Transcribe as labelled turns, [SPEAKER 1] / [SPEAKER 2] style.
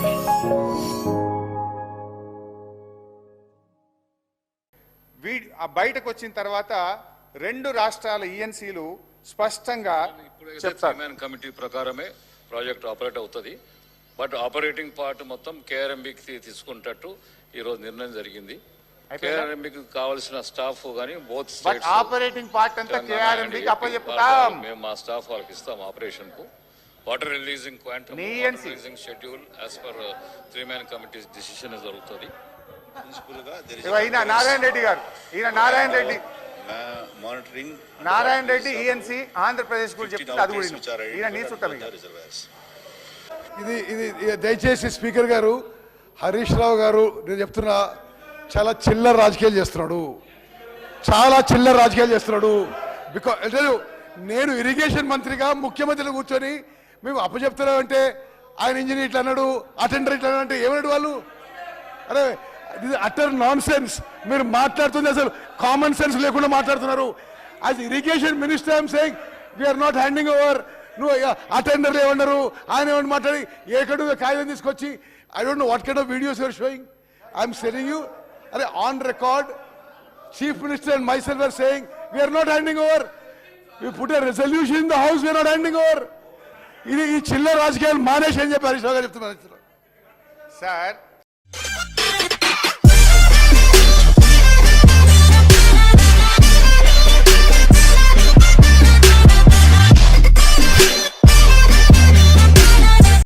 [SPEAKER 1] We బయటకు వచ్చిన తర్వాత రెండు రాష్ట్రాల ఈఎన్సీలు స్పష్టంగా
[SPEAKER 2] ఇప్పుడైతే
[SPEAKER 1] చెప్తారు.
[SPEAKER 2] కమిటీ ప్రకారమే ప్రాజెక్ట్ ఆపరేట్ అవుతుంది. బట్ ఆపరేటింగ్ పార్ట్ మొత్తం కేఆర్ఎంబికి తీసుకుంటట్టు ఈ రోజు నిర్ణయం జరిగింది. కేఆర్ఎంబికి కావాల్సిన స్టాఫ్ కానీ బోత్
[SPEAKER 1] ఆపరేటింగ్ పార్ట్ అంతా కేఆర్ఎంబికి అప్పచెప్తాం.
[SPEAKER 2] మేము మా స్టాఫ్ వాళ్ళకి ఇస్తాం ఆపరేషన్కు వాటర్ రిలీజింగ్ క్వాంటమ్
[SPEAKER 1] నీ
[SPEAKER 2] water. Releasing schedule as per three man committee decision జరుగుతుంది
[SPEAKER 1] ఈయన నారాయణ రెడ్డి గారు ఈయన నారాయణ రెడ్డి
[SPEAKER 3] మానిటరింగ్
[SPEAKER 1] నారాయణ రెడ్డి ఈఎన్సీ ఆంధ్రప్రదేశ్ గురించి చెప్తే అది కూడా విను. ఈయన నీ చుట్టం ఇక.
[SPEAKER 4] ఇది ఇది ఇది దయచేసి స్పీకర్ గారు హరీష్ రావు గారు నేను చెప్తున్నా చాలా చిల్లర రాజకీయాలు చేస్తున్నాడు చాలా చిల్లర రాజకీయాలు చేస్తున్నాడు బికాజ్ నేను ఇరిగేషన్ మంత్రిగా ముఖ్యమంత్రిని కూర్చొని మేము అప్పచెప్తున్నామంటే ఆయన ఇంజనీర్ ఇట్లా అన్నాడు అటెండర్ ఇట్లా అంటే ఏమన్నాడు వాళ్ళు? అరే ఇది అటర్ నాన్ సెన్స్ మీరు మాట్లాడుతుంది అసలు కామన్ సెన్స్ లేకుండా మాట్లాడుతున్నారు. As irrigation minister I'm saying we're not handing over నువ్వు అటెండర్లు ఏమన్నారు? ఆయన ఏమన్నా మాట్లాడి ఏకడు కాగితం తీసుకొచ్చి I don't know what kind of videos you're showing I'm telling you అరే on record chief minister and myself are saying we're not handing over you put a resolution in the house we're not handing over ఇది ఈ చిల్లర రాజకీయాలు మానేసి అని చెప్పి హరీష్ రావు గారు చెప్తున్నారు?
[SPEAKER 1] సార్